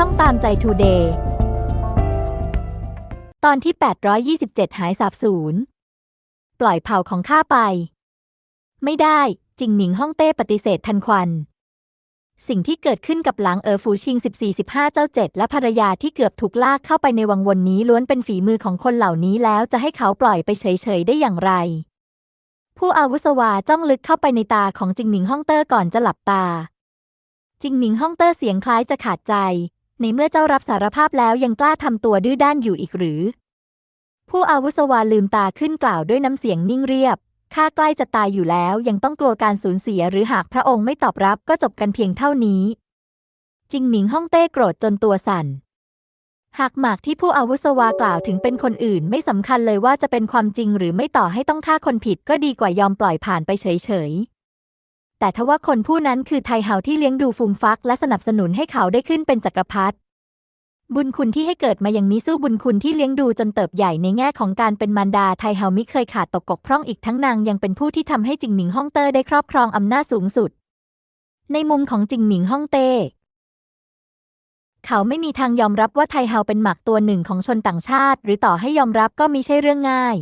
ช่องตามใจทูเดย์ตอนที่ 827 หายสาบสูญปล่อยเผ่าของข้าไป ไม่ได้จิงหมิงฮ่องเต้ปฏิเสธทันควัน สิ่งที่เกิดขึ้นกับหลังเออฟูชิง 14-15 เจ้าเจ็ดและภรรยาที่เกือบถูกลากเข้าไปในวังวนนี้ล้วนเป็นฝีมือของคนเหล่านี้แล้วจะให้เขาปล่อยไปเฉยๆได้อย่างไร ผู้อาวุโสวาจ้องลึกเข้าไปในตาของจิงหมิงฮ่องเต้ก่อนจะหลับตาจิงหมิงฮ่องเต้เสียงคล้ายจะขาดใจ ในเมื่อเจ้ารับสารภาพแล้วยังกล้าทำตัวดื้อด้านอยู่อีกหรือ ผู้อาวุโสวาลืมตาขึ้นกล่าวด้วยน้ำเสียงนิ่งเรียบข้าใกล้จะตายอยู่แล้วยังต้องกลัวการสูญเสียหรือหากพระองค์ไม่ตอบรับก็จบกันเพียงเท่านี้ จิงหมิงฮ่องเต้โกรธจนตัวสั่น หากหมากที่ผู้อาวุโสวากล่าวถึงเป็นคนอื่นไม่สำคัญเลยว่าจะเป็นความจริงหรือไม่ต่อให้ต้องฆ่าคนผิดก็ดีกว่ายอมปล่อยผ่านไปเฉยๆ แต่ทว่าคนผู้นั้นคือไทเฮาที่เลี้ยงดูฟูมฟัก และสนับสนุนให้เขาได้ขึ้นเป็นจักรพรรดิบุญคุณที่ให้เกิดมาอย่างนี้สู้บุญคุณที่เลี้ยงดูจนเติบใหญ่ในแง่ของการเป็นมารดาไทเฮามิเคยขาดตกกกพร่องอีกทั้งนางยังเป็นผู้ที่ทำให้จิงหมิงฮ่องเต้ได้ครอบครองอำนาจสูงสุด ในมุมของจิงหมิงฮ่องเต้เขาไม่มีทางยอมรับว่าไทเฮาเป็นหมากตัวหนึ่งของชนต่างชาติ หรือต่อให้ยอมรับก็มิใช่เรื่องง่าย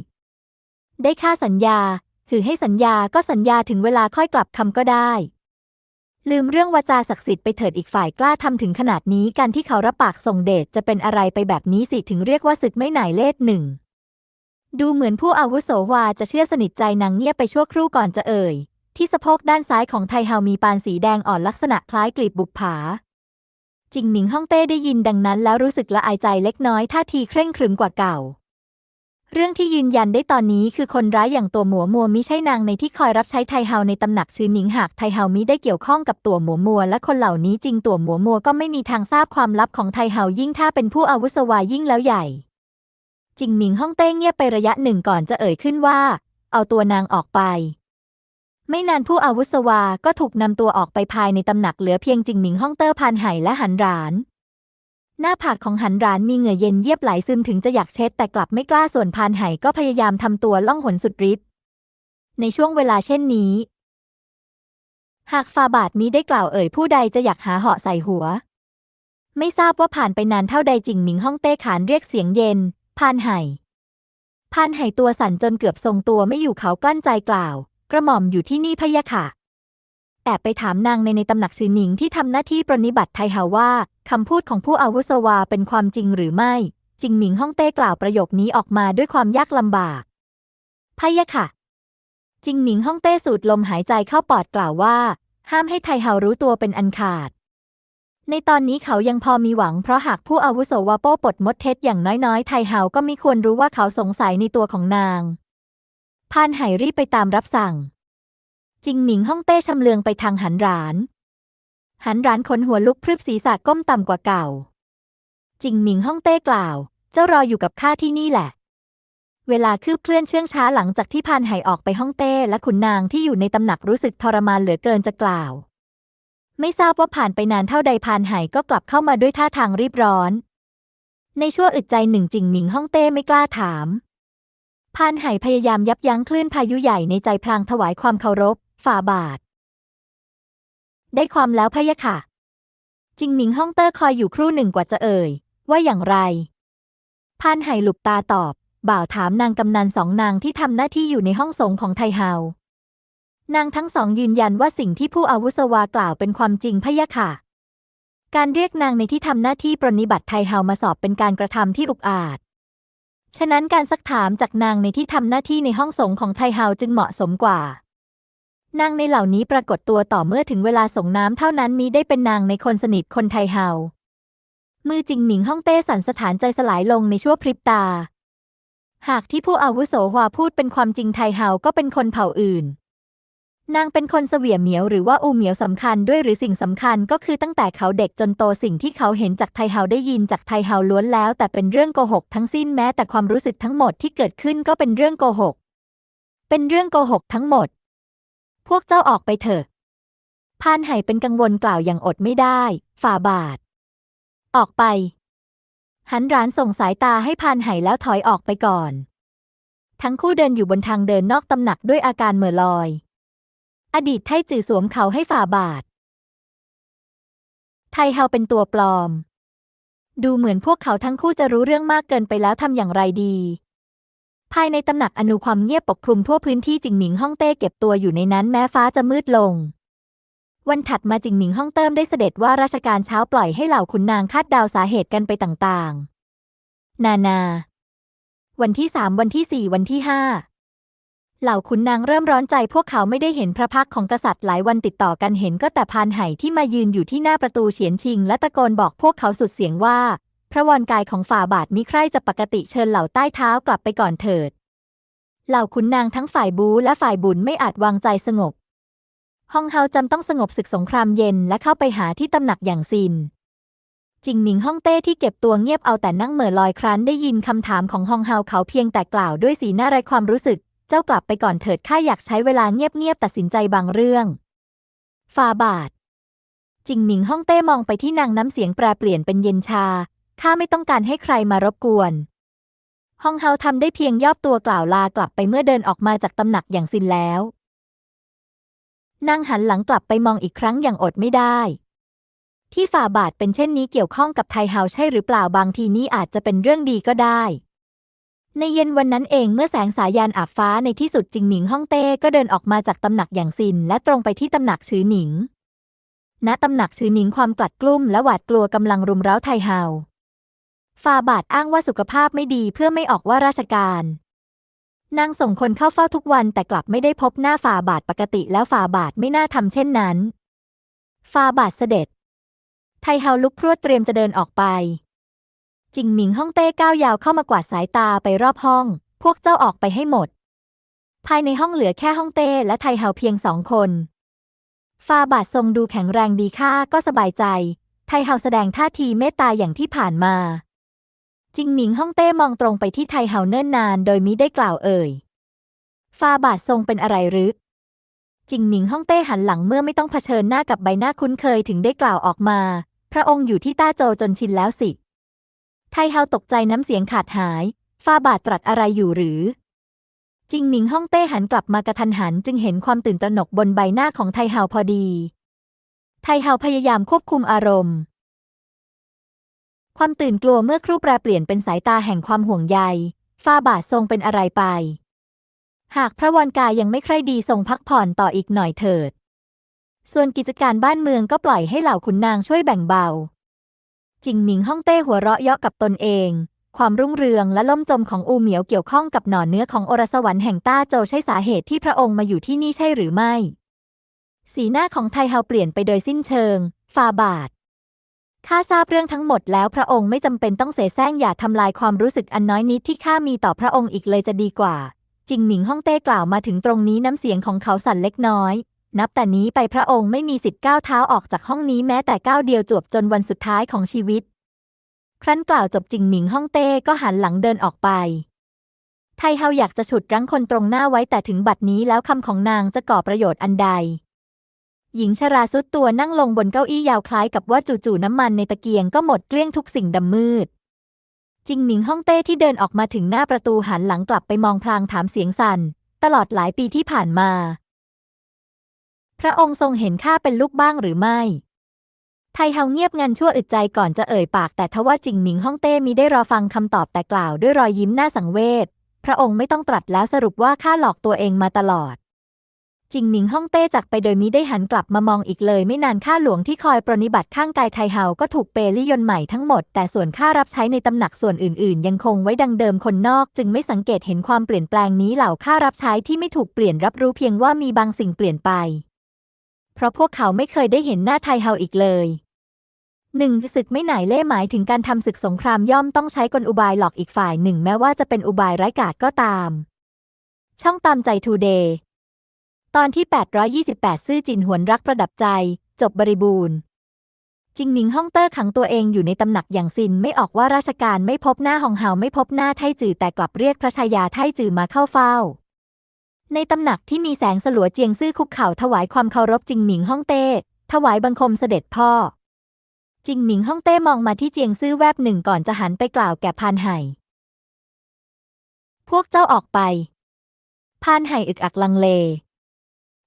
ได้ค่าสัญญา ถือให้สัญญาก็สัญญาถึงเวลาค่อยกลับคำก็ได้ ลืมเรื่องวาจาศักดิ์สิทธิ์ไปเถิดอีกฝ่ายกล้าทำถึงขนาดนี้การที่เขารับปากส่งเดชจะเป็นอะไรไปแบบนี้สิถึงเรียกว่าศึกไม่ไหนเลขหนึ่งดูเหมือนผู้อาวุโสวาจะเชื่อสนิทใจนางเงียบไปชั่วครู่ก่อนจะเอ่ย ที่สะโพกด้านซ้ายของไทเฮามีปานสีแดงอ่อนลักษณะคล้ายกลีบบุปผา จิงหมิงฮ่องเต้ได้ยินดังนั้นแล้วรู้สึกละอายใจเล็กน้อยท่าทีเคร่งครึมกว่าเก่า เรื่องที่ยืนยันได้ตอนนี้คือคนร้ายอย่างตัวหมัวมัวมิใช่นางในที่คอยรับใช้ไทเฮาในตำหนักชื่อหนิงหากไทเฮามิได้เกี่ยวข้องกับตัวหมัวมัว และคนเหล่านี้จริงตัวหมัวมัวก็ไม่มีทางทราบความลับของไทเฮายิ่งถ้าเป็นผู้อาวุโสวายิ่งแล้วใหญ่จิงหมิงฮ่องเต้เงียบไประยะหนึ่งก่อนจะเอ่ยขึ้นว่า เอาตัวนางออกไป ไม่นานผู้อาวุโสวาก็ถูกนำตัวออกไปภายในตำหนักเหลือเพียงจิงหมิงฮ่องเต้พานไห่และหันหราน หน้าผากของหันหรานมีเหงื่อเย็นเยียบไหลซึมถึงจะอยากเช็ดแต่กลับไม่กล้าส่วนพานไห่ก็พยายามทำตัวล่องหนสุดฤทธิ์ในช่วงเวลาเช่นนี้ หากฟาบาทมิได้กล่าวเอ่ยผู้ใดจะอยากหาเหาะใส่หัว ไม่ทราบว่าผ่านไปนานเท่าใดจิงหมิงฮ่องเต้ขานเรียกเสียงเย็น พานไห่พานไห่ตัวสั่นจนเกือบทรงตัวไม่อยู่เขากลั้นใจกล่าว กระหม่อมอยู่ที่นี่พะยะค่ะแอบไปถามนางในในตำหนักชื่อหนิงที่ทำหน้าที่ปรนนิบัติไทเฮาว่า คำพูดของผู้อาวุโสวาเป็นความจริงหรือไม่ จิงหมิงฮ่องเต้กล่าวประโยคนี้ออกมาด้วยความยากลำบากพะยะค่ะ จิงหมิงฮ่องเต้สูดลมหายใจเข้าปอดกล่าวว่า ห้ามให้ไทเฮารู้ตัวเป็นอันขาด ในตอนนี้เขายังพอมีหวังเพราะหากผู้อาวุโสวาโป้ปลดมดเท็จอย่างน้อยๆ ไทเฮาก็ไม่ควรรู้ว่าเขาสงสัยในตัวของนางพานไหรีบไปตามรับสั่ง จิงหมิงฮ่องเต้ชำเลืองไปทางหันหราน หันหรานขนหัวลุกพรึบศีรษะก้มต่ำกว่าเก่า จิงหมิงฮ่องเต้กล่าว เจ้ารออยู่กับข้าที่นี่แหละ เวลาคืบเคลื่อนเชื่องช้าหลังจากที่พานไห่ออกไปฮ่องเต้และขุนนางที่อยู่ในตำหนักรู้สึกทรมานเหลือเกินจะกล่าว ไม่ทราบว่าผ่านไปนานเท่าใดพานไห่ก็กลับเข้ามาด้วยท่าทางรีบร้อน ในชั่วอึดใจหนึ่งจิงหมิงฮ่องเต้ไม่กล้าถามพานไห่พยายามยับยั้งคลื่นพายุใหญ่ในใจพลางถวายความเคารพ ฝ่าบาท ได้ความแล้วพะยะค่ะ จิงหมิงฮ่องเต้คอยอยู่ครู่หนึ่งกว่าจะเอ่ย ว่าอย่างไรพานไห่หลุบตาตอบ บ่าวถามนางกำนันสองนางที่ทำหน้าที่อยู่ในห้องสงของไทเฮานางทั้งสองยืนยันว่าสิ่งที่ผู้อาวุโสวากล่าวเป็นความจริงพะยะค่ะ การเรียกนางในที่ทำหน้าที่ปรนนิบัติไทเฮามาสอบเป็นการกระทำที่อุกอาจ ฉะนั้นการซักถามจากนางในที่ทำหน้าที่ในห้องสงของไทเฮาจึงเหมาะสมกว่า นางในเหล่านี้ปรากฏตัวต่อเมื่อถึงเวลาส่งน้ำเท่านั้นมีได้เป็นนางในคนสนิทคนไทเฮา มือจิงหมิงฮ่องเต้สันสถานใจสลายลงในชั่วพริบตา หากที่ผู้อาวุโสฮวาพูดเป็นความจริงไทเฮาก็เป็นคนเผ่าอื่น นางเป็นคนเสวียเหมียวหรือว่าอูเหมียวสำคัญด้วยหรือสิ่งสำคัญก็คือตั้งแต่เขาเด็กจนโตสิ่งที่เขาเห็นจากไทเฮาได้ยินจากไทเฮาล้วนแล้ว แต่เป็นเรื่องโกหกทั้งสิ้นแม้แต่ความรู้สึกทั้งหมดที่เกิดขึ้นก็เป็นเรื่องโกหก เป็นเรื่องโกหกทั้งหมด พวกเจ้าออกไปเถอะ พานไห่เป็นกังวลกล่าวอย่างอดไม่ได้ ฝ่าบาท ออกไป หันร้านส่งสายตาให้พานไห่แล้วถอยออกไปก่อน ทั้งคู่เดินอยู่บนทางเดินนอกตำหนักด้วยอาการเหม่อลอย อดีตไทจือสวมเขาให้ฝ่าบาท ไทเฮาเป็นตัวปลอม ดูเหมือนพวกเขาทั้งคู่จะรู้เรื่องมากเกินไปแล้วทำอย่างไรดี ภายในตำหนักอนุความเงียบปกคลุมทั่วพื้นที่จิงหมิงฮ่องเต้เก็บตัวอยู่ในนั้นแม้ฟ้าจะมืดลง วันถัดมาจิงหมิงฮ่องเติมได้เสด็จว่าราชการเช้าปล่อยให้เหล่าขุนนางคาดเดาสาเหตุกันไปต่างๆ นานา วันที่สามวันที่สี่วันที่ห้าเหล่าขุนนางเริ่มร้อนใจพวกเขาไม่ได้เห็นพระพักของกษัตริย์หลายวันติดต่อกันเห็นก็แต่พานไห่ที่มายืนอยู่ที่หน้าประตูเฉียนชิง และตะโกนบอกพวกเขาสุดเสียงว่า ระวรกายของฝ่าบาทมิใครจะปกติเชิญเหล่าใต้เท้ากลับไปก่อนเถิด เหล่าขุนนางทั้งฝ่ายบูและฝ่ายบุญไม่อาจวางใจสงบฮองเฮาจำต้องสงบศึกสงครามเย็นและเข้าไปหาที่ตำหนักอย่างซินจิงหมิงฮ่องเต้ที่เก็บตัวเงียบเอาแต่นั่งเหม่อลอยครั้นได้ยินคำถามของฮองเฮาเขาเพียงแต่กล่าวด้วยสีหน้าไร้ความรู้สึก เจ้ากลับไปก่อนเถิดข้าอยากใช้เวลาเงียบๆตัดสินใจบางเรื่องฟาบาท จิงหมิงฮ่องเต้มองไปที่นางน้ำเสียงแปรเปลี่ยนเป็นเย็นชา ข้าไม่ต้องการให้ใครมารบกวน ฮองเฮาทำได้เพียงย่อตัวกล่าวลากลับไปเมื่อเดินออกมาจากตำหนักอย่างซินแล้ว นางหันหลังกลับไปมองอีกครั้งอย่างอดไม่ได้ ที่ฝ่าบาทเป็นเช่นนี้เกี่ยวข้องกับไทเฮาใช่หรือเปล่าบางทีนี้อาจจะเป็นเรื่องดีก็ได้ ในเย็นวันนั้นเองเมื่อแสงสายานอาบฟ้าในที่สุดจิงหมิงฮ่องเต้ก็เดินออกมาจากตำหนักอย่างซิน และตรงไปที่ตำหนักชือหนิงณตำหนักชือหนิงความกลัดกลุ้มและหวาดกลัวกำลังรุมเร้าไทเฮา ฟาบาทอ้างว่าสุขภาพไม่ดีเพื่อไม่ออกว่าราชการนางส่งคนเข้าเฝ้าทุกวันแต่กลับไม่ได้พบหน้าฟาบาทปกติแล้วฟาบาทไม่น่าทำเช่นนั้น ฟาบาทเสด็จ ไทเฮาลุกพรวดเตรียมจะเดินออกไป จิงหมิงฮ่องเต้ก้าวยาวเข้ามากวาดสายตาไปรอบห้อง พวกเจ้าออกไปให้หมด ภายในห้องเหลือแค่ฮ่องเต้และไทเฮาเพียงสองคน ฟาบาททรงดูแข็งแรงดีข้าก็สบายใจ ไทเฮาแสดงท่าทีเมตตาอย่างที่ผ่านมา จิงหมิงฮ่องเต้มองตรงไปที่ไทเฮาเนิ่นนาน โดยมิได้กล่าวเอ่ยฟาบาททรงเป็นอะไรหรือจิงหมิงฮ่องเต้หันหลังเมื่อไม่ต้องเผชิญหน้ากับใบหน้าคุ้นเคยถึงได้กล่าวออกมา พระองค์อยู่ที่ต้าโจจนชินแล้วสิ ไทเฮาตกใจน้ำเสียงขาดหายฟาบาทตรัสอะไรอยู่หรือ จิงหมิงฮ่องเต้หันกลับมากระทันหันจึงเห็นความตื่นตระหนกบนใบหน้าของไทเฮาพอดี ไทเฮาพยายามควบคุมอารมณ์ ความตื่นกลัวเมื่อครู่แปรเปลี่ยนเป็นสายตาแห่งความห่วงใยฟาบาททรงเป็นอะไรไป หากพระวรกายยังไม่ใคร่ดีทรงพักผ่อนต่ออีกหน่อยเถิด ส่วนกิจการบ้านเมืองก็ปล่อยให้เหล่าขุนนางช่วยแบ่งเบา จิงหมิงฮ่องเต้หัวเราะเยาะกับตนเอง ความรุ่งเรืองและล่มจมของอูเหมียวเกี่ยวข้องกับหน่อเนื้อของอรสวรรค์แห่งต้าโจใช่สาเหตุที่พระองค์มาอยู่ที่นี่ใช่หรือไม่ สีหน้าของไทเฮาเปลี่ยนไปโดยสิ้นเชิง ฟาบาท ข้าทราบเรื่องทั้งหมดแล้วพระองค์ไม่จำเป็นต้องเสแสร้งอย่าทำลายความรู้สึกอันน้อยนิดที่ข้ามีต่อพระองค์อีกเลยจะดีกว่า จิงหมิงฮ่องเต้กล่าวมาถึงตรงนี้น้ำเสียงของเขาสั่นเล็กน้อย นับแต่นี้ไปพระองค์ไม่มีสิทธิ์ก้าวเท้าออกจากห้องนี้แม้แต่ก้าวเดียวจวบจนวันสุดท้ายของชีวิต ครั้นกล่าวจบจิงหมิงฮ่องเต้ก็หันหลังเดินออกไป ไทเฮาอยากจะฉุดรั้งคนตรงหน้าไว้แต่ถึงบัดนี้แล้วคำของนางจะก่อประโยชน์อันใด หญิงชราสุดตัวนั่งลงบนเก้าอี้ยาวคล้ายกับว่าจู่ๆน้ำมันในตะเกียงก็หมดเกลี้ยงทุกสิ่งดำมืด จิงหมิงฮ่องเต้ที่เดินออกมาถึงหน้าประตูหันหลังกลับไปมองพลางถามเสียงสั่น ตลอดหลายปีที่ผ่านมา พระองค์ทรงเห็นข้าเป็นลูกบ้างหรือไม่ ไทเฮาเงียบงันชั่วอึดใจก่อนจะเอ่ยปาก แต่ทว่าจิงหมิงฮ่องเต้มิได้รอฟังคำตอบแต่กล่าวด้วยรอยยิ้มหน้าสังเวชพระองค์ไม่ต้องตรัสแล้วสรุปว่าข้าหลอกตัวเองมาตลอด จิงหมิงฮ่องเต้จากไปโดยมิได้หันกลับมามองอีกเลย ไม่นานข้าหลวงที่คอยปรนนิบัติข้างกายไทเฮาก็ถูกเปลี่ยนใหม่ทั้งหมด แต่ส่วนข้ารับใช้ในตำหนักส่วนอื่นๆ ยังคงไว้ดังเดิมคนนอก จึงไม่สังเกตเห็นความเปลี่ยนแปลงนี้เหล่าข้ารับใช้ที่ไม่ถูกเปลี่ยนรับรู้เพียงว่ามีบางสิ่งเปลี่ยนไป เพราะพวกเขาไม่เคยได้เห็นหน้าไทเฮาอีกเลยหนึ่งศึกไม่ไหนเล่หมายถึงการทำศึกสงครามย่อมต้องใช้กลอุบายหลอกอีกฝ่ายหนึ่งแม้ว่าจะเป็นอุบายไร้กาจก็ตาม ช่องตามใจทูเดย์ ตอนที่ 828 ซื่อจินหวนรักประดับใจ จบบริบูรณ์ จิงหนิงฮ่องเต้ขังตัวเองอยู่ในตำหนักอย่างซินไม่ออกว่าราชการไม่พบหน้าหองเฮาไม่พบหน้าไทจือแต่กลับเรียกพระชายาไทจือมาเข้าเฝ้า ในตำหนักที่มีแสงสลัวเจียงซื่อคุกเข่าถวายความเคารพจิงหมิงฮ่องเต้ถวายบังคมเสด็จพ่อ จิงหมิงฮ่องเต้มองมาที่เจียงซื่อแวบหนึ่งก่อนจะหันไปกล่าวแก่พานไห่ พวกเจ้าออกไปพานไห่อึกอักลังเล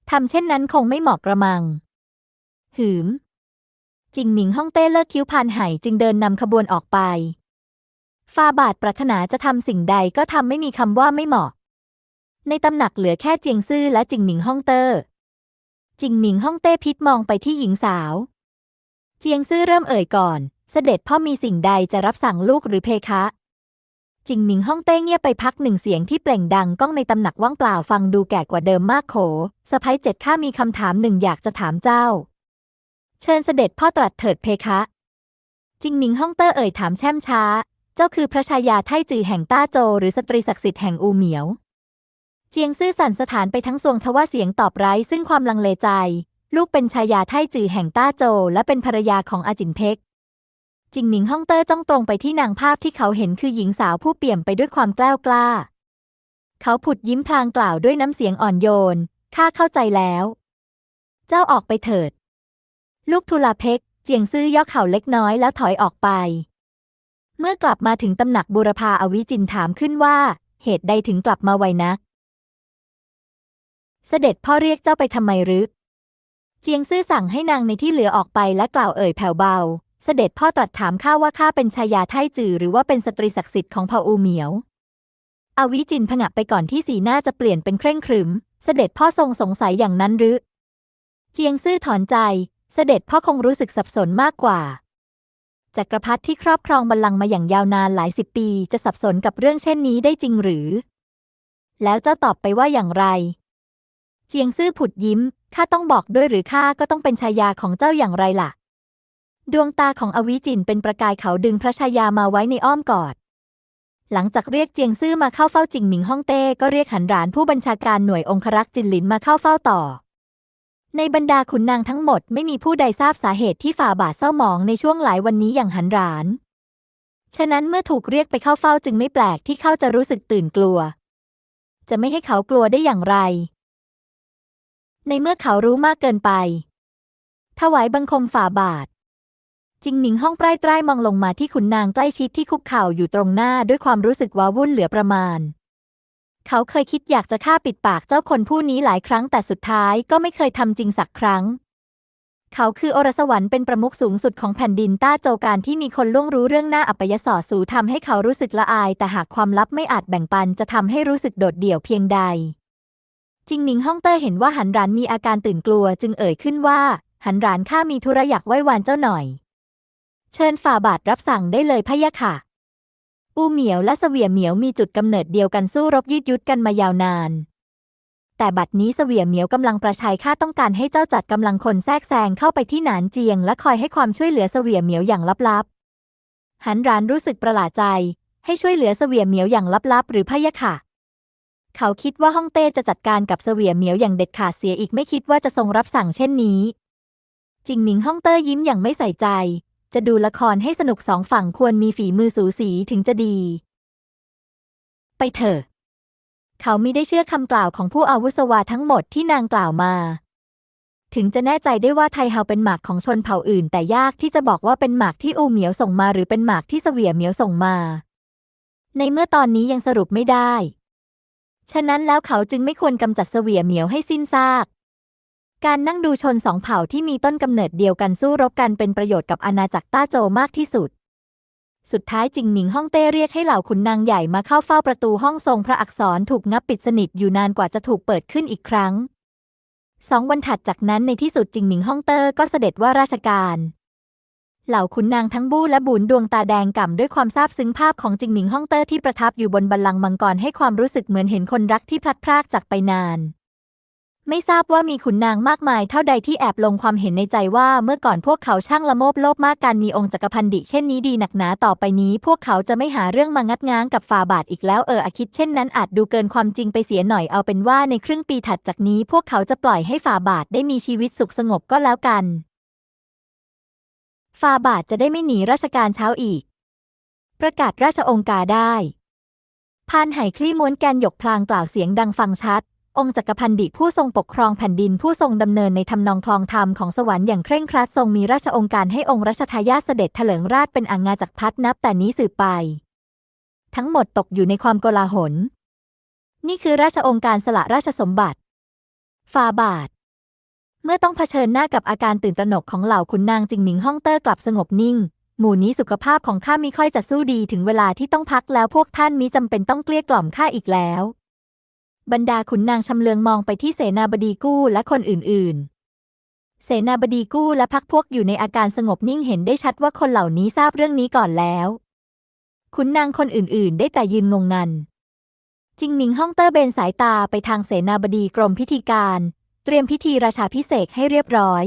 ทำเช่นนั้นคงไม่เหมาะกระมัง หืม จิงหมิงฮ่องเต้เลิกคิ้วพานไห่จึงเดินนำขบวนออกไป ฟาบาทปรารถนาจะทำสิ่งใดก็ทำไม่มีคำว่าไม่เหมาะ ในตำหนักเหลือแค่เจียงซื่อและจิงหมิงฮ่องเต้จิงหมิงฮ่องเต้พิษมองไปที่หญิงสาว เจียงซื่อเริ่มเอ่ยก่อน เสด็จพ่อมีสิ่งใดจะรับสั่งลูกหรือเพคะ จิงหมิงฮ่องเต้เงียบไปพักหนึ่งเสียงที่เปล่งดังก้องในตำหนักว่างเปล่าฟังดูแก่กว่าเดิมมากโขสะพ้ยเจ็ดข้ามีคำถามหนึ่งอยากจะถามเจ้า เชิญเสด็จพ่อตรัสเถิดเพคะ จิงหมิงฮ่องเต้เอ่ยถามแช่มช้า เจ้าคือพระชายาไทจือแห่งต้าโจ หรือสตรีศักดิ์สิทธิ์แห่งอูเหมียว เจียงซื่อสั่นสถานไปทั้งสวงทว่าเสียงตอบไร้ซึ่งความลังเลใจ ลูกเป็นชายาไทจือแห่งต้าโจ และเป็นภรรยาของอาจินเพ็ก จิงหมิงฮ่องเต้จ้องตรงไปที่นางภาพที่เขาเห็นคือหญิงสาวผู้เปี่ยมไปด้วยความกล้ากล้า เขาผุดยิ้มพลางกล่าวด้วยน้ำเสียงอ่อนโยน ข้าเข้าใจแล้ว เจ้าออกไปเถิด ลูกทุลาเพ็กเจียงซื่อย่อเข่าเล็กน้อยแล้วถอยออกไป เมื่อกลับมาถึงตำหนักบูรพาอวิจินถามขึ้นว่า เหตุใดถึงกลับมาไวนัก เสด็จพ่อเรียกเจ้าไปทำไมรือเจียงซื่อสั่งให้นางในที่เหลือออกไปและกล่าวเอ่ยแผ่วเบา เสด็จพ่อตรัสถามข้าว่าข้าเป็นชายาไทจือหรือว่าเป็นสตรีศักดิ์สิทธิ์ของเผ่าอูเหมียวอวิจินผงะไปก่อนที่สีหน้าจะเปลี่ยนเป็นเคร่งครึม เสด็จพ่อทรงสงสัยอย่างนั้นหรือ เจียงซื่อถอนใจ เสด็จพ่อคงรู้สึกสับสนมากกว่าจักรพรรดิที่ครอบครองบัลลังก์มาอย่างยาวนานหลายสิบปี จะสับสนกับเรื่องเช่นนี้ได้จริงหรือ แล้วเจ้าตอบไปว่าอย่างไร เจียงซื่อผุดยิ้มข้าต้องบอกด้วยหรือข้าก็ต้องเป็นชายาของเจ้าอย่างไรล่ะ ดวงตาของอวิจินเป็นประกายเขาดึงพระชายามาไว้ในอ้อมกอด หลังจากเรียกเจียงซื่อมาเข้าเฝ้าจิงหมิงฮ่องเต้ก็เรียกหันหรานผู้บัญชาการหน่วยองครักษ์จินหลินมาเข้าเฝ้าต่อ ในบรรดาขุนนางทั้งหมดไม่มีผู้ใดทราบสาเหตุที่ฝ่าบาทเศร้าหมองในช่วงหลายวันนี้อย่างหันหราน ฉะนั้นเมื่อถูกเรียกไปเข้าเฝ้าจึงไม่แปลกที่เขาจะรู้สึกตื่นกลัว จะไม่ให้เขากลัวได้อย่างไร ในเมื่อเขารู้มากเกินไปถวายบังคมฝ่าบาท จิงหนิงห้องใต้ใต้มองลงมาที่ขุนนางใกล้ชิดที่คุกเข่าอยู่ตรงหน้าด้วยความรู้สึกว้าวุ่นเหลือประมาณ เขาเคยคิดอยากจะฆ่าปิดปากเจ้าคนผู้นี้หลายครั้งแต่สุดท้ายก็ไม่เคยทำจริงสักครั้ง เขาคืออรสวรรค์เป็นประมุขสูงสุดของแผ่นดินต้าโจการที่มีคนล่วงรู้เรื่องหน้าอัปยศสูทำให้เขารู้สึกละอาย แต่หากความลับไม่อาจแบ่งปันจะทำให้รู้สึกโดดเดี่ยวเพียงใดจิงหมิงฮ่องเต้เห็นว่าหันรานมีอาการตื่นกลัวจึงเอ่ยขึ้นว่า หันรานข้ามีธุระอยากไหว้วานเจ้าหน่อย เชิญฝ่าบาทรับสั่งได้เลยพะยะค่ะ อูเหมียวและเสวียเหมียวมีจุดกำเนิดเดียวกันสู้รบยืดยุดกันมายาวนาน แต่บัดนี้เสวียเหมียวกำลังประชัยข้าต้องการให้เจ้าจัดกำลังคนแทรกแซงเข้าไปที่หนานเจียง และคอยให้ความช่วยเหลือเสวียเหมียวอย่างลับๆ หันรานรู้สึกประหลาดใจ ให้ช่วยเหลือเสวียเหมียวอย่างลับๆ หรือพะยะค่ะเขาคิดว่าฮ่องเต้จะจัดการกับเสวียเหมียวอย่างเด็ดขาดเสียอีกไม่คิดว่าจะทรงรับสั่งเช่นนี้ จิงหมิงฮ่องเต้ยิ้มอย่างไม่ใส่ใจ จะดูละครให้สนุกสองฝั่งควรมีฝีมือสูสีถึงจะดี ไปเถอะ เขาไม่ได้เชื่อคำกล่าวของผู้อาวุโสวาทั้งหมดที่นางกล่าวมา ถึงจะแน่ใจได้ว่าไทเฮาเป็นหมากของชนเผ่าอื่น แต่ยากที่จะบอกว่าเป็นหมากที่อูเหมียวส่งมาหรือเป็นหมากที่เสวียเหมียวส่งมา ในเมื่อตอนนี้ยังสรุปไม่ได้ ฉะนั้นแล้วเขาจึงไม่ควรกำจัดเสวียเหมียวให้สิ้นซาก การนั่งดูชนสองเผ่าที่มีต้นกำเนิดเดียวกันสู้รบกันเป็นประโยชน์กับอาณาจักรต้าโจมากที่สุด สุดท้ายจิงหมิงฮ่องเต้เรียกให้เหล่าขุนนางใหญ่มาเข้าเฝ้าประตูห้องทรงพระอักษรถูกงับปิดสนิทอยู่นานกว่าจะถูกเปิดขึ้นอีกครั้ง สองวันถัดจากนั้นในที่สุดจิงหมิงฮ่องเต้ก็เสด็จว่าราชการ เหล่าขุนนางทั้งบู้และบุญดวงตาแดงก่ำด้วยความซาบซึ้งภาพของจิงหมิงฮ่องเต้ที่ประทับอยู่บนบัลลังก์มังกรให้ความรู้สึกเหมือนเห็นคนรักที่พลัดพรากจากไปนาน ไม่ทราบว่ามีขุนนางมากมายเท่าใดที่แอบลงความเห็นในใจว่าเมื่อก่อนพวกเขาช่างละโมบโลภมากการมีองค์จักรพันดิเช่นนี้ดีหนักหนาต่อไปนี้ พวกเขาจะไม่หาเรื่องมางัดง้างกับฟาบาทอีกแล้วเอออาคิดเช่นนั้นอาจดูเกินความจริงไปเสียหน่อยเอาเป็นว่าในครึ่งปีถัดจากนี้ พวกเขาจะปล่อยให้ฟาบาทได้มีชีวิตสุขสงบก็แล้วกันฟาบาทจะได้ไม่หนีราชการเช้าอีก ประกาศราชองค์การได้พานไหคลี่ม้วนแกนหยกพลางกล่าวเสียงดังฟังชัด องค์จักรพันดิผู้ทรงปกครองแผ่นดินผู้ทรงดำเนินในทำนองคลองธรรมของสวรรค์อย่างเคร่งครัดทรงมีราชองค์การให้องค์รัชทายาทเสด็จเถลิงราชเป็นอังงาจักรพรรดนับแต่นี้สืบไป ทั้งหมดตกอยู่ในความโกลาหล นี่คือราชองค์การสละราชสมบัติฟาบาท เมื่อต้องเผชิญหน้ากับอาการตื่นตระหนกของเหล่าขุนนางจิงหมิงฮ่องเต้กลับสงบนิ่ง หมู่นี้สุขภาพของข้ามิค่อยจะสู้ดีถึงเวลาที่ต้องพักแล้วพวกท่านมิจำเป็นต้องเกลี้ยกล่อมข้าอีกแล้ว บรรดาขุนนางชำเลืองมองไปที่เสนาบดีกู้และคนอื่นๆ เสนาบดีกู้และพักพวกอยู่ในอาการสงบนิ่งเห็นได้ชัดว่าคนเหล่านี้ทราบเรื่องนี้ก่อนแล้วขุนนางคนอื่นๆ ได้แต่ยืนงงงันจิงหมิงฮ่องเต้เบนสายตาไปทางเสนาบดีกรมพิธีการ เตรียมพิธีราชาพิเศษให้เรียบร้อย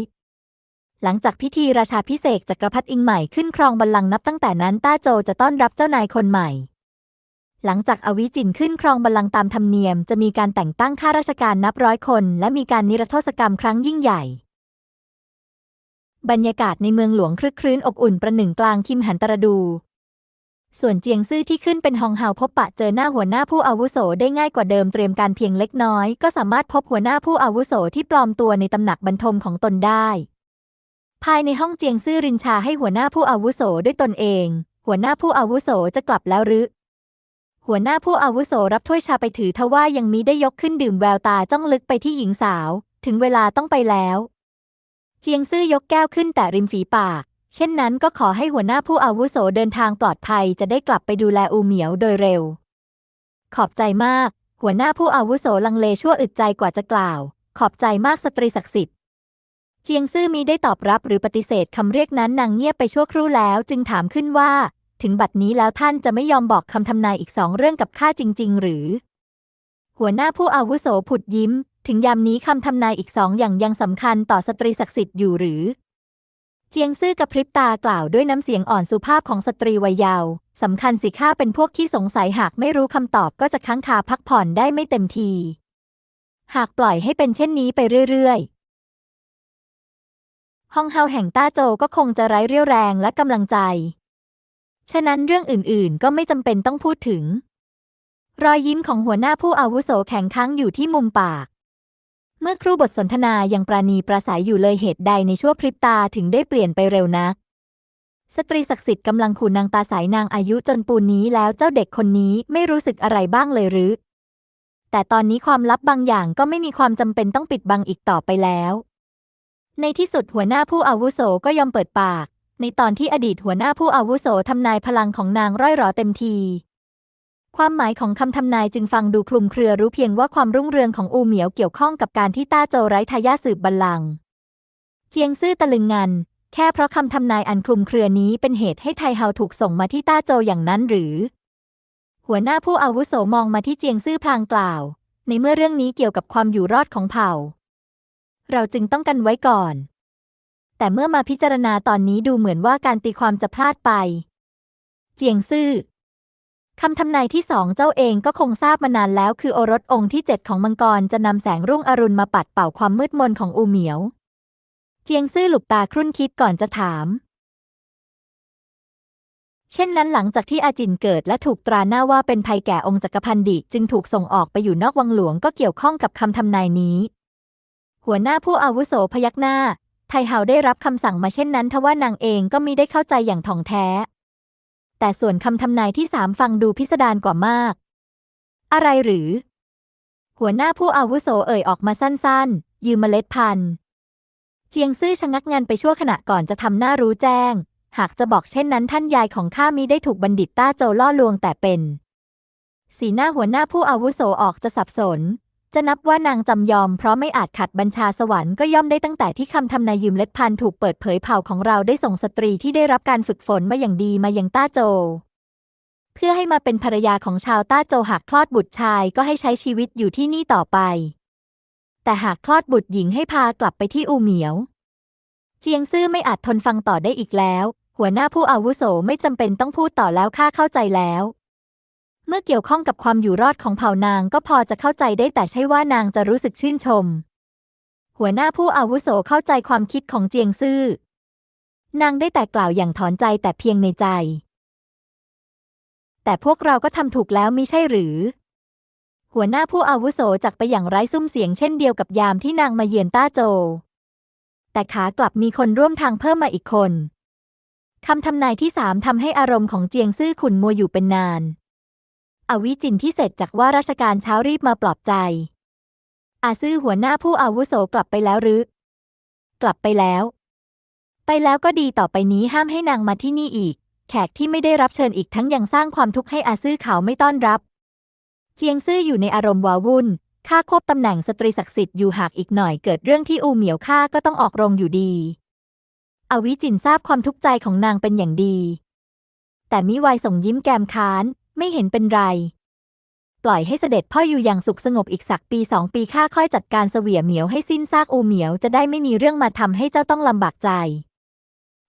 หลังจากพิธีราชาพิเศษจักรพรรดิอิงใหม่ขึ้นครองบัลลังก์นับตั้งแต่นั้นต้าโจจะต้อนรับเจ้านายคนใหม่ หลังจากอวิจินขึ้นครองบัลลังก์ตามธรรมเนียม จะมีการแต่งตั้งข้าราชการนับร้อยคน และมีการนิรโทษกรรมครั้งยิ่งใหญ่ บรรยากาศในเมืองหลวงคลึกครื้นอบอุ่นประหนึ่งกลางคิมหันตรดู ส่วนเจียงซื่อที่ขึ้นเป็นฮองเฮาพบปะเจอหน้าหัวหน้าผู้อาวุโสได้ง่ายกว่าเดิมเตรียมการเพียงเล็กน้อย ก็สามารถพบหัวหน้าผู้อาวุโสที่ปลอมตัวในตำหนักบรรทมของตนได้ ภายในห้องเจียงซื่อรินชาให้หัวหน้าผู้อาวุโสด้วยตนเอง หัวหน้าผู้อาวุโสจะกลับแล้วหรือ หัวหน้าผู้อาวุโสรับถ้วยชาไปถือทว่ายังมิได้ยกขึ้นดื่มแววตาจ้องลึกไปที่หญิงสาว ถึงเวลาต้องไปแล้ว เจียงซื่อยกแก้วขึ้นแต่ริมฝีปาก เช่นนั้นก็ขอให้หัวหน้าผู้อาวุโสเดินทางปลอดภัยจะได้กลับไปดูแลอูเหมียวโดยเร็ว ขอบใจมาก หัวหน้าผู้อาวุโสลังเลชั่วอึดใจกว่าจะกล่าว ขอบใจมากสตรีศักดิ์สิทธิ์เจียงซื่อมีได้ตอบรับหรือปฏิเสธคำเรียกนั้นนางเงียบไปชั่วครู่แล้วจึงถามขึ้นว่า ถึงบัดนี้แล้วท่านจะไม่ยอมบอกคำทำนายอีกสองเรื่องกับข้าจริง ๆ หรือ หัวหน้าผู้อาวุโสผุดยิ้ม ถึงยามนี้คำทำนายอีกสองอย่างยังสำคัญต่อสตรีศักดิ์สิทธิ์อยู่หรือ เจียงซื่อกระพริบตากล่าวด้วยน้ำเสียงอ่อนสุภาพของสตรีวัยเยาว์สำคัญสิข้าเป็นพวกขี้สงสัยหากไม่รู้คำตอบก็จะค้างคาพักผ่อนได้ไม่เต็มที หากปล่อยให้เป็นเช่นนี้ไปเรื่อย ๆห้องเฮาแห่งต้าโจก็คงจะไร้เรี่ยวแรงและกำลังใจ ฉะนั้นเรื่องอื่นๆ ก็ไม่จำเป็นต้องพูดถึง รอยยิ้มของหัวหน้าผู้อาวุโสแข็งค้างอยู่ที่มุมปาก เมื่อครูบทสนทนายังปราณีประสายอยู่เลยเหตุใดในชั่วพริบตาถึงได้เปลี่ยนไปเร็วนัก สตรีศักดิ์สิทธิ์กำลังขู่นางตาสายนางอายุจนปูนนี้แล้วเจ้าเด็กคนนี้ไม่รู้สึกอะไรบ้างเลยหรือ แต่ตอนนี้ความลับบางอย่างก็ไม่มีความจำเป็นต้องปิดบังอีกต่อไปแล้ว ในที่สุดหัวหน้าผู้อาวุโสก็ยอมเปิดปาก ในตอนที่อดีตหัวหน้าผู้อาวุโสทำนายพลังของนางร่อยหรอเต็มที ความหมายของคำทำนายจึงฟังดูคลุมเครือรู้เพียงว่าความรุ่งเรืองของอูเหมียวเกี่ยวข้องกับการที่ต้าโจไร้ทายาสืบบัลลังก์เจียงซื่อตะลึงงัน แค่เพราะคำทำนายอันคลุมเครือนี้เป็นเหตุให้ไทเฮาถูกส่งมาที่ต้าโจอย่างนั้นหรือ หัวหน้าผู้อาวุโสมองมาที่เจียงซื่อพลางกล่าว ในเมื่อเรื่องนี้เกี่ยวกับความอยู่รอดของเผ่า เราจึงต้องกันไว้ก่อน แต่เมื่อมาพิจารณาตอนนี้ดูเหมือนว่าการตีความจะพลาดไป เจียงซื่อคำทำนายที่สองเจ้าเองก็คงทราบมานานแล้วคือโอรสองค์ที่เจ็ดของมังกรจะนำแสงรุ่งอรุณมาปัดเป่าความมืดมนของอูเหมียว เจียงซื่อหลุบตาครุ่นคิดก่อนจะถาม เช่นนั้นหลังจากที่อาจินเกิดและถูกตราหน้าว่าเป็นภัยแก่องค์จักรพันดิจึงถูกส่งออกไปอยู่นอกวังหลวงก็เกี่ยวข้องกับคำทำนายนี้ หัวหน้าผู้อาวุโสพยักหน้า ไทเฮาได้รับคำสั่งมาเช่นนั้นทว่านางเองก็มิได้เข้าใจอย่างถ่องแท้ แต่ส่วนคำทำนายที่สามฟังดูพิสดารกว่ามาก อะไรหรือ หัวหน้าผู้อาวุโสเอ่ยออกมาสั้นๆ ยืมเมล็ดพันธุ์ เจียงซื่อชะงักงันไปชั่วขณะก่อนจะทำหน้ารู้แจ้ง หากจะบอกเช่นนั้นท่านยายของข้ามิได้ถูกบัณฑิตต้าโจล่อลวงแต่เป็น สีหน้าหัวหน้าผู้อาวุโสออกจะสับสน จะนับว่านางจำยอมเพราะไม่อาจขัดบัญชาสวรรค์ก็ย่อมได้ตั้งแต่ที่คำทำนายยืมเล็ดพันถูกเปิดเผยเผ่าของเราได้ส่งสตรีที่ได้รับการฝึกฝนมาอย่างดีมายังต้าโจ เพื่อให้มาเป็นภรรยาของชาวต้าโจหากคลอดบุตรชายก็ให้ใช้ชีวิตอยู่ที่นี่ต่อไป แต่หากคลอดบุตรหญิงให้พากลับไปที่อูเหมียว เจียงซื่อไม่อาจทนฟังต่อได้อีกแล้ว หัวหน้าผู้อาวุโสไม่จำเป็นต้องพูดต่อแล้วข้าเข้าใจแล้ว เมื่อเกี่ยวข้องกับความอยู่รอดของเผ่านางก็พอจะเข้าใจได้แต่ใช่ว่านางจะรู้สึกชื่นชม หัวหน้าผู้อาวุโสเข้าใจความคิดของเจียงซื่อ นางได้แต่กล่าวอย่างถอนใจแต่เพียงในใจ แต่พวกเราก็ทำถูกแล้วมิใช่หรือ หัวหน้าผู้อาวุโสจักไปอย่างไร้ซุ้มเสียงเช่นเดียวกับยามที่นางมาเยือนต้าโจ แต่ขากลับมีคนร่วมทางเพิ่มมาอีกคนคำทำนายที่สามทำให้อารมณ์ของเจียงซื่อขุนมัวอยู่เป็นนาน อวิจินที่เสร็จจากว่าราชการเช้ารีบมาปลอบใจ อาซื่อหัวหน้าผู้อาวุโสกลับไปแล้วหรือ กลับไปแล้ว ไปแล้วก็ดีต่อไปนี้ห้ามให้นางมาที่นี่อีก แขกที่ไม่ได้รับเชิญอีกทั้งยังสร้างความทุกข์ให้อาซื่อเขาไม่ต้อนรับ เจียงซื่ออยู่ในอารมณ์วาวุ่นข้าควบตำแหน่งสตรีศักดิ์สิทธิ์อยู่หากอีกหน่อยเกิดเรื่องที่อูเหมียวข้าก็ต้องออกโรงอยู่ดี อวิจินทราบความทุกข์ใจของนางเป็นอย่างดี แต่มิวายส่งยิ้มแกมค้าน ไม่เห็นเป็นไร ปล่อยให้เสด็จพ่ออยู่อย่างสุขสงบอีกสักปีสองปีข้าค่อยจัดการเสวียเหมียวให้สิ้นซากอูเหมียวจะได้ไม่มีเรื่องมาทำให้เจ้าต้องลำบากใจ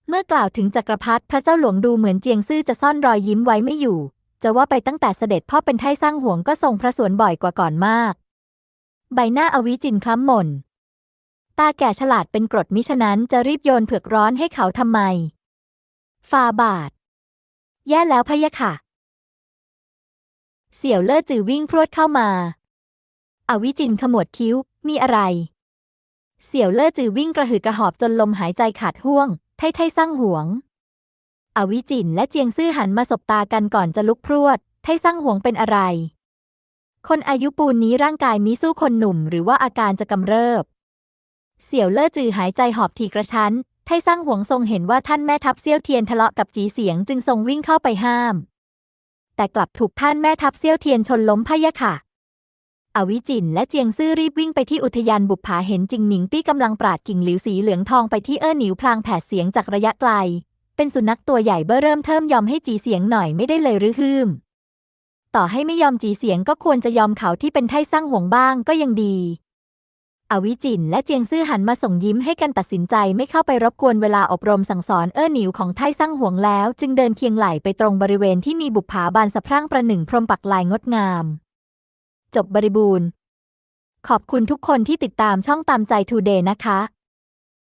เมื่อกล่าวถึงจักรพรรดิพระเจ้าหลวงดูเหมือนเจียงซื่อจะซ่อนรอยยิ้มไว้ไม่อยู่ จะว่าไปตั้งแต่เสด็จพ่อเป็นไทสร้างห่วงก็ทรงพระสวนบ่อยกว่าก่อนมาก ใบหน้าอวิจินคล้ำหม่นตาแก่ฉลาดเป็นกรดมิฉะนั้นจะรีบโยนเผือกร้อนให้เขาทำไมฟาบาท แย่แล้วพะยะค่ะ เสี่ยวเล่อจือวิ่งพรวดเข้ามา อวิจินขมวดคิ้ว มีอะไร เสี่ยวเล่อจือวิ่งกระหืดกระหอบจนลมหายใจขาดห่วง ไทไทสร้างหวง อวิจินและเจียงซื่อหันมาสบตากันก่อนจะลุกพรวด ไทสร้างหวงเป็นอะไร คนอายุปูนนี้ร่างกายมิสู้คนหนุ่ม หรือว่าอาการจะกำเริบ เสี่ยวเล่อจือหายใจหอบทีกระชั้น ไทสร้างหวงทรงเห็นว่าท่านแม่ทัพเซี่ยวเทียนทะเลาะกับจีเสียงจึงทรงวิ่งเข้าไปห้าม แต่กลับถูกท่านแม่ทัพเซี่ยวเทียนชนล้มพะยะค่ะ อวิจินและเจียงซื่อรีบวิ่งไปที่อุทยานบุปผาเห็นจิงหมิงตี้กำลังปราดกิ่งหลิวสีเหลืองทองไปที่เอ้อหนิวพลางแผดเสียงจากระยะไกล เป็นสุนัขตัวใหญ่เบ้อเริ่มเทิมยอมให้จีเสียงหน่อยไม่ได้เลยหรือฮืมต่อให้ไม่ยอมจีเสียงก็ควรจะยอมเขาที่เป็นไท่สร้างหวงบ้างก็ยังดี อวิจินและเจียงซื่อหันมาส่งยิ้มให้กันตัดสินใจไม่เข้าไปรบกวนเวลาอบรมสั่งสอนเอ้อหนิวของไท่สร้างหวงแล้ว จึงเดินเคียงไหลไปตรงบริเวณที่มีบุปผาบานสะพรั่งประหนึ่งพรมปักลายงดงาม จบบริบูรณ์ ขอบคุณทุกคนที่ติดตามช่องตามใจทูเดย์นะคะ